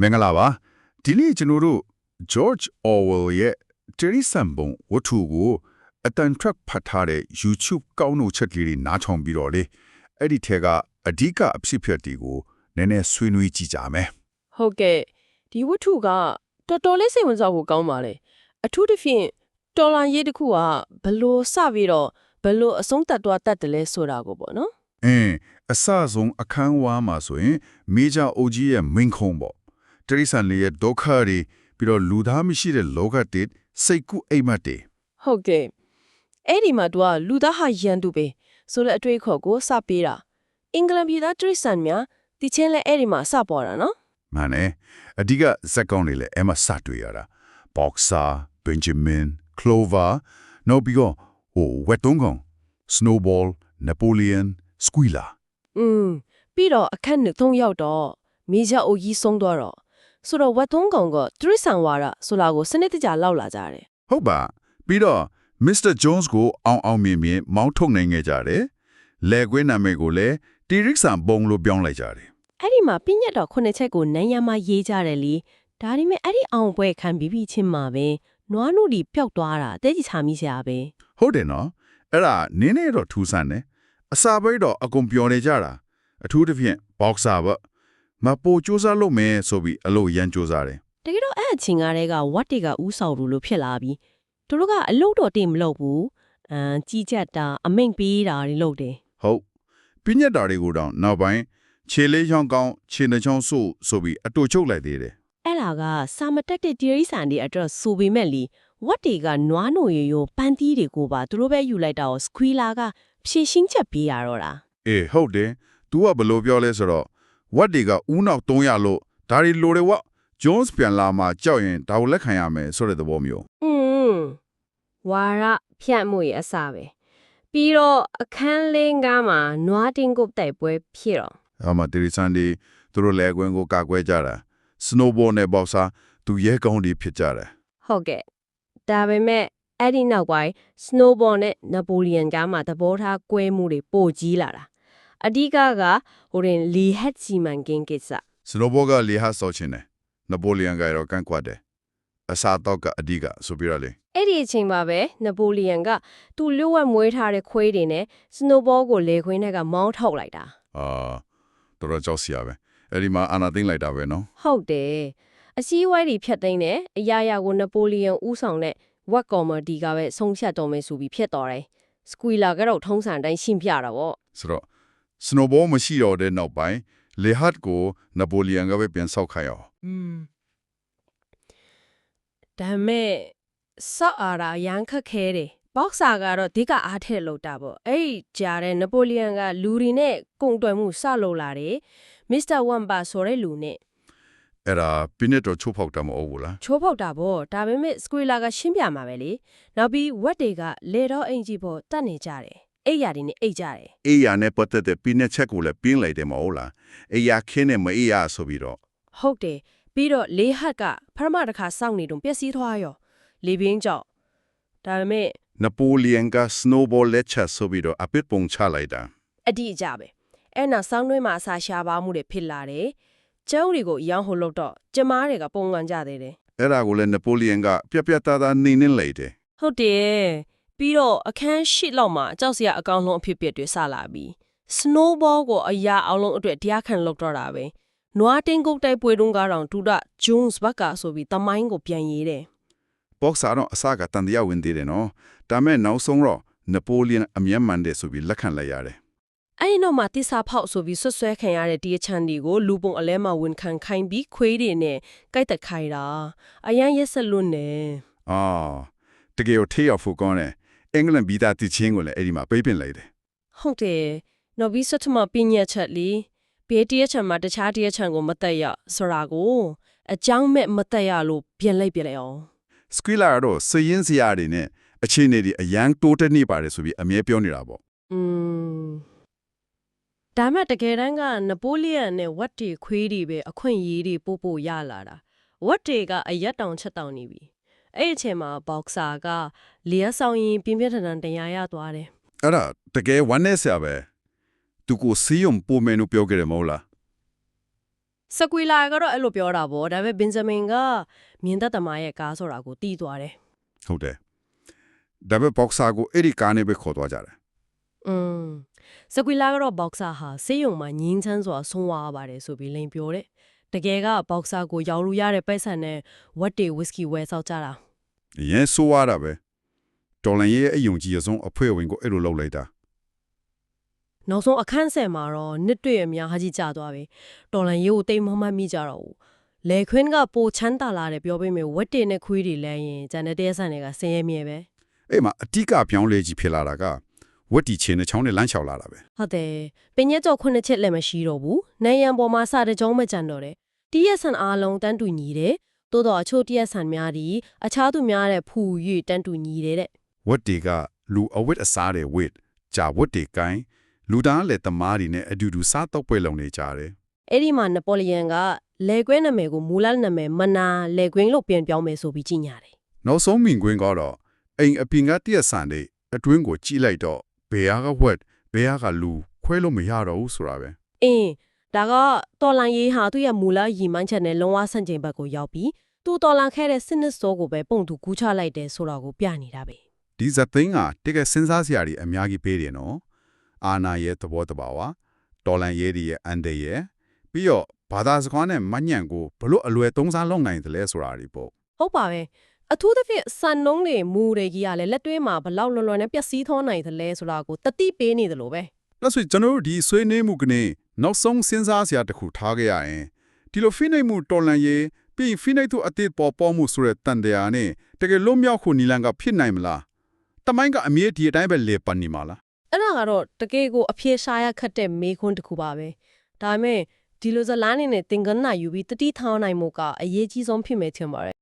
မင်္ဂလာပါဒီနေ့ကျွန်တော်တို့ George Orwell ရဲ့ Terry Sambon ဝတ္ထုကိုအတန် track ဖတ်ထားတဲ့ YouTube ကောင်းနှုတ်ချက်ကလေးတွေနားထောင်ပြီးတော့လေအဲ့ဒီထဲကအဓိကအဖြစ်အပျက်တွေကိုနည်းနည်းဆွေးနွေးကြည့်ကြမယ်ဟုတ်ကဲ့ဒီဝတ္ထုကတော်တော်လေးစိတ်ဝင်စားဖို့ကောင်းပါလေအထူးသဖြင့်တော်လန်ရေးတစ်ခုကဘလို့စပြီးတော့ဘလို့အဆုံးသတ်သွားတတ်တယ်လဲဆိုတာကိုပေါ့နော်အင်းအစဆုံးအခန်းဝါမှာဆိုရင် Major OG ရဲ့ main ခုံးပေါ့ တရိษံလေးရဲ့ဒုက္ခတွေပြီးတော့လူသားမရှိတဲ့လောကတစ်စိတ်ကူးအိမ်မက်တွေ ဟုတ်ကဲ့အဲ့ဒီမှာသူကလူသားဟာရန်သူပဲဆိုတဲ့အတွေ့အခေါ်ကိုစပေးတာအင်္ဂလန်ပြည်သားတရိษံများဒီချင်းလဲအဲ့ဒီမှာစပေါ်တာနော် မှန်တယ်အဓိကဇက်ကောင်တွေလည်းအမစတွေ့ရတာ Boxer Benjamin Clover နောက်ပြီးတော့ဟိုဝက်တုံးကောင် Snowball Napoleon Squealer อืมပြီးတော့အခက်နှစ်သုံးရောက်တော့မေဂျာအိုကြီးဆုံးသွားတော့ ဆိုတော့ဝတ်ထုံးကောင်ကတရိษံဝါဒဆိုလာကိုစနစ်တကျလောက်လာကြတယ်ဟုတ်ပါပြီးတော့ Mr. Jones ကိုအောင်အောင်မြင်မြင်မောင်းထုတ်နိုင်ခဲ့ကြတယ်လေကွင်းနာမည်ကိုလည်းတီရစ်ဆန်ဘုံလို့ပြောင်းလိုက်ကြတယ်အဲ့ဒီမှာပြညတ်တော်ခုနှစ်ချက်ကိုနန်းရမရေးကြတယ်လीဒါဒီမဲ့အဲ့ဒီအောင်ပွဲခံပြီးပြီးချင်းမှာပဲနွားနုဒီပျောက်သွားတာအသေးကြီးချာမိစရာပဲဟုတ်တယ်နော်အဲ့ဒါနင်းနေတော့ထူးဆန်းတယ်အစာပိတ်တော့အကုန်ပြောနေကြတာအထူးသဖြင့် Boxer ပေါ့ မပိုစူးစမ်းလို့မယ်ဆိုပြီးအလို့ရန်စူးစမ်းတယ်တကယ်တော့အဲ့အချင်းကားတွေကဝတ်တွေကဥဆောင်လို့လို့ဖြစ်လာပြီသူတို့ကအလုတ်တော်တင်မလုပ်ဘူးအမ်ကြီးကြက်တာအမိန်ပေးတာတွေလုပ်တယ်ဟုတ်ပြညတ်တာတွေကိုတော့နောက်ပိုင်းခြေလေးချောင်းကောင်းခြေနှချောင်းဆို့ဆိုပြီးအတူချုပ်လိုက်သေးတယ်အဲ့လာကစာမတက်တဲ့တီရိစံတွေအတွက်ဆိုပေမဲ့လီဝတ်တွေကနွားနိုရိုရိုပန်းသီးတွေကိုပါသူတို့ပဲယူလိုက်တာကိုစခွီလာကဖြည့်ရှင်းချက်ပေးရတော့တာအေးဟုတ်တယ် तू ကဘယ်လိုပြောလဲဆိုတော့ ဝတ်တွေကဥနောက်300လို့ဒါရီလိုတယ်ဝတ် Jones ပြန်လာမှကြောက်ရင်ဒါကိုလက်ခံရမယ်ဆိုတဲ့သဘောမျိုးอืมဝါရဖြတ်မှုရဲ့အစားပဲပြီးတော့အခန်းလင်းကားမှာနွားတင်းကုတ်တိုက်ပွဲဖြစ်တော့အမတီရီဆန်ဒီသူတို့လဲကွင်းကိုကာကွယ်ကြတာ Snowball နဲ့ Boxer သူရဲကောင်းတွေဖြစ်ကြတယ်ဟုတ်ကဲ့ဒါပေမဲ့အဲ့ဒီနောက်ပိုင်း snowball နဲ့ napoleon ကမှသဘောထားကွဲမှုတွေပိုကြီးလာတာ အဓိကကဟိုရင်လီဟက်စီမန်ကင်းကိစ္စ Snowball ကလေဟာဆော့ချင်တယ် Napoleon ကရောကန့်ကွက်တယ်အစားတော့ကအဓိကဆိုပြီးတော့လေအဲ့ဒီအချိန်မှာပဲ napoleon ကသူ့လျှို့ဝှက်မွေးထားတဲ့ခွေးတွေနဲ့ snowball ကိုလေခွင်းထဲကမောင်းထုတ်လိုက်တာအာတော်တော်ကြောက်စရာပဲအဲ့ဒီမှာအာနာသိမ့်လိုက်တာပဲနော်ဟုတ်တယ်အစည်းအဝေးတွေဖြတ်သိမ်းတယ်အရာရာကို napoleon ဥဆောင်တဲ့ what comedy ကပဲဆုံးဖြတ်တော်မယ်ဆိုပြီးဖြစ်တော်တယ် squealer ကတော့ထုံးစံတိုင်းရှင်းပြတာပေါ့ဆိုတော့ Snowball မရှိတော့တဲ့နောက်ပိုင်းလေဟတ်ကို Napoleon ကပဲပြန်ဆောက်ခိုင်းအောင်อืมဒါမဲ့ဆော့အာရာရန်ခက်ခဲတယ်ဘောက်ဆာကတော့ဒီကအားထည့်လို့တာပေါ့အဲ့ဒီကြားတဲ့နပိုလီယန်ကလူတွေနဲ့ကုံတွယ်မှုစလုပ်လာတယ်မစ္စတာဝမ်ပါဆိုတဲ့လူနဲ့အဲ့ဒါပြင်းတော့ချိုးဖောက်တာမဟုတ်ဘူးလားချိုးဖောက်တာပေါ့ဒါပေမဲ့စကွေလာကရှင်းပြမှာပဲလေနောက်ပြီးဝက်တွေကလေတော့အင်ကြီးပေါ်တတ်နေကြတယ် အိပ်ရာတွေနဲ့အိပ်ကြတယ်အေးရနဲ့ပတ်သက်တဲ့ပြင်းတဲ့ချက်ကိုလည်းပြင်းလိုက်တယ်မဟုတ်လားအေးရခင်းနဲ့မအေးရဆိုပြီးတော့ဟုတ်တယ်ပြီးတော့လေဟတ်ကပထမတစ်ခါစောင့်နေတော့ပျက်စီးသွားရောလေပြင်းကြောင့်ဒါပေမဲ့ Napoleon က Snowball လက်ချက်ဆိုပြီးတော့အပစ်ပုံချလိုက်တာအတိအကျပဲအဲ့နောက်ဆောင်းတွင်းမှာအစာရှားပါမှုတွေဖြစ်လာတယ်ကျုံးတွေကိုရောင်းဟိုလို့တော့ကျမားတွေကပုံကန်ကြသေးတယ်အဲ့ဒါကိုလည်း Napoleon ကပြက်ပြက်သားသားနေနေလိုက်တယ်ဟုတ်တယ် ပြီးတော့အခန်းရှိလောက်မှာကြောက်စရာအကောင်လုံးအဖြစ်အပျက်တွေစလာပြီ snowball ကိုအရာအောင်လုံးအတွက်တရားခံလောက်တော့တာပဲနွားတင်းကုတ်တိုက်ပွဲတုန်းကတော့တူတာ Jones ဘက်ကဆိုပြီးတမိုင်းကိုပြန်ရေးတယ် Boxer တော့အစကတန်တရားဝင်သေးတယ်နော်ဒါမဲ့နောက်ဆုံးတော့ Napoleon အမျက်မှန်တယ်ဆိုပြီးလက်ခံလိုက်ရတယ်အဲ့ဒီနောက်မှာတိစာဖောက်ဆိုပြီးဆွတ်ဆွဲခံရတဲ့ဒီအချန်ဒီကိုလူပုံအလဲမှာဝန်ခံခိုင်းပြီးခွေးတွေနဲ့ကြိုက်တက်ခိုင်းတာအရန်ရက်ဆက်လွန်းနေအာတကယ်ကိုထေးရောက်ဖို့ကောင်းတယ် အင်္ဂလန်ဗီတာတီချင်းကိုလည်းအဲ့ဒီမှာပိတ်ပင်လိုက်တယ်ဟုတ်တယ်နော်ဘီဆတ်မပညာချက်လီဘေးတရချံမှာတခြားတရချံကိုမတက်ရဆိုတာကိုအကြောင်းမဲ့မတက်ရလို့ပြင်လိုက်ပြလိုက်အောင်စကွီလာတော့စရင်စရာတွေနဲ့အခြေအနေတွေအရန်တိုးတက်နေပါတယ်ဆိုပြီးအမြဲပြောနေတာပေါ့อืมဒါမှတကယ်တမ်းကနပိုလီယန်နဲ့ဝတ်တီခွေးတွေပဲအခွင့်အရေးတွေပို့ပို့ရလာတာဝတ်တီကအရက်တောင်ချက်တောင်နေပြီ အဲ့ဒီအချိန်မှာဘောက်ဆာကလျှက်ဆောင်ရင်ပြင်းပြထန်ထန်တရားရသွားတယ်အဲ့ဒါတကယ်ဝမ်းနေစရာပဲသူကိုစီယုံပုံမယ်လို့ပြောကြတယ်မဟုတ်လားစကွီလာကတော့အဲ့လိုပြောတာပေါ့ဒါပေမဲ့ဘင်ဂျမင်ကမြင်တတ်သမားရဲ့ကားဆိုတာကိုတီးသွားတယ်ဟုတ်တယ်ဒါပေမဲ့ boxer ကိုအဲ့ဒီကားနဲ့ပဲခေါ်သွားကြတယ်อืมစကွီလာကတော့ဘောက်ဆာဟာဆေးရုံမှာငင်းချမ်းစွာဆုံးသွားပါတယ်ဆိုပြီးလိန်ပြောတယ်တကယ်ကဘောက်ဆာကိုရောင်းလို့ရတဲ့ပိုက်ဆံနဲ့ဝတ်တေဝစ်ကီဝယ်ဆောက်ကြတာအ ရင်ဆိုးရတာပဲတော်လန်ရဲ့အယုံကြည်အဆုံးအဖွဲ့ဝင်ကိုအဲ့လိုလုပ်လိုက်တာနောက်ဆုံးအခန်းဆက်မှာတော့နှစ်တွေ့အများကြီးကြာသွားပြီတော်လန်ရေးကိုတိတ်မမှတ်မိကြတော့ဘူးလေခွင်းကပိုချမ်းသာလာတယ်ပြောပေးမယ်ဝတ်တေနဲ့ခွေးတွေလဲရင်ဂျန်တဲ့တဲဆန်တွေကဆင်းရဲမြဲပဲအဲ့မှာအတိကပြောင်းလဲကြီးဖြစ်လာတာကဝက်တီချင်းနဲ့ချောင်းနဲ့လမ်းလျှောက်လာတာပဲဟုတ်တယ်ပင်ရက်ကြော်ခုနှစ်ချက်လည်းမရှိတော့ဘူးနိုင်ရန်ပေါ်မှာစတဲ့ကြောင်းမကြံတော့တယ်တီးရက်ဆန်အားလုံးတန်းတူညီတယ် တိုးတော့အချို့တီးရက်ဆန်များဒီအခြားသူများတဲ့ဖူ၍တန်းတူညီတယ်တဲ့ဝက်တီကလူအဝတ်အစားတဲ့ဝက်ဂျာဝက်တီကိုင်းလူသားလည်းတမားတွေနဲ့အတူတူစားတော့ပွဲလုံနေကြတယ်အဲ့ဒီမှာနပိုလီယန်ကလေကွင်းနာမည်ကိုမူလနာမည်မနာလေကွင်းလို့ပြန်ပြောင်းမယ်ဆိုပြီးကြီးညာတယ်နောက်ဆုံးမြင်ကွင်းကတော့အိမ်အပင်ကတည့်ဆန်တဲ့အတွင်းကိုကြည့်လိုက်တော့ဘေးကဝက်ဘေးကလူခွဲလို့မရတော့ဘူးဆိုတာပဲအင်းဒါကတော်လန်ရေးဟာသူ့ရဲ့မူလရည်မှန်းချက်နဲ့လုံးဝဆန့်ကျင်ဘက်ကိုရောက်ပြီး သူတော်လန်ခဲ့တဲ့စနစ်စောကိုပဲပုံသူကူးချလိုက်တယ်ဆိုတာကိုပြနေတာပဲဒီဇက်သိန်းကတကယ်စဉ်းစားစရာတွေအများကြီးပေးတယ်နော်အာနာရဲ့သဘောတဘာဝတော်လန်ရေးတွေရဲ့အန်ဒေရဲ့ပြီးတော့ဘာသာစကားနဲ့မညံ့ကိုဘလို့အလွယ်သုံးစားလုပ်နိုင်တယ်လဲဆိုတာတွေပေါ့ဟုတ်ပါပဲအထူးသဖြင့်စံနှုံးတွေမူတွေကြီးကလည်းလက်တွဲမှာဘလောက်လွန်လွန်နဲ့ပျက်စီးသွားနိုင်သလဲဆိုတာကိုတတိပေးနေတယ်လို့ပဲလက်ဆွေကျွန်တော်တို့ဒီဆွေးနွေးမှုကနေနောက်ဆုံးစဉ်းစားစရာတစ်ခုထားခဲ့ရရင်ဒီလိုဖိနှိပ်မှုတော်လန်ရေး ပြီးရင်ဖိနှိပ်သူအတိတ်ပေါ်ပေါ်မှုဆိုတဲ့တန်တရားနဲ့တကယ်လုံးမြောက်ခုနီလန်ကဖြစ်နိုင်မလားတမိုင်းကအမြဲဒီအတိုင်းပဲလေပန်နေမှာလားအဲ့ဒါကတော့တကယ်ကိုအပြေရှားရခတ်တဲ့မေခွန်းတစ်ခုပါပဲဒါပေမဲ့ဒီလိုဇလန်းနေနဲ့သင်္ကန်းနာယူပြီးတတိထောင်းနိုင်မှုကအရေးကြီးဆုံးဖြစ်မယ်ထင်ပါတယ်